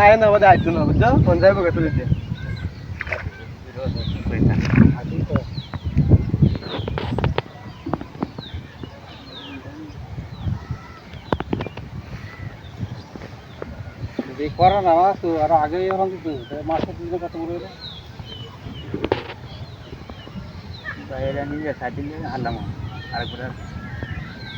আয় না আমাদের আইতো না বুঝছ যাইব কত দিতে করা না তো আর আগে এরকম দিত মাসে দিলে কত বলে বাইরে নিয়ে সাথে হারলাম আরেকবার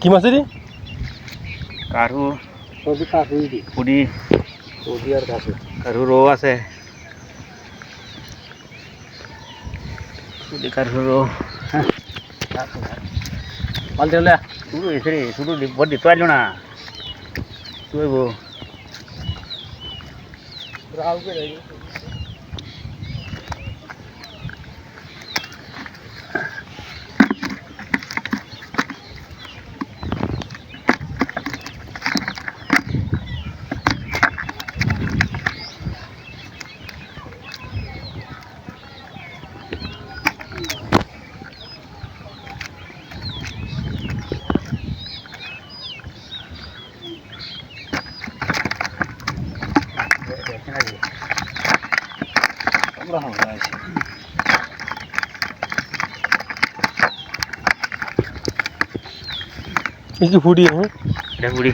কি মাছ রে কারু সবই কাজ হয়ে দি পুডি আর কাজ কারু রো আছে। পুডি কারু রো মাল দেওলে শুরু হয়েছে রে শুরু বডি তো আইলো না। তুই বো রাও কে রে আমরা হাওয়া আছে এই কি ফুডি হ্যাঁ এটা পুডি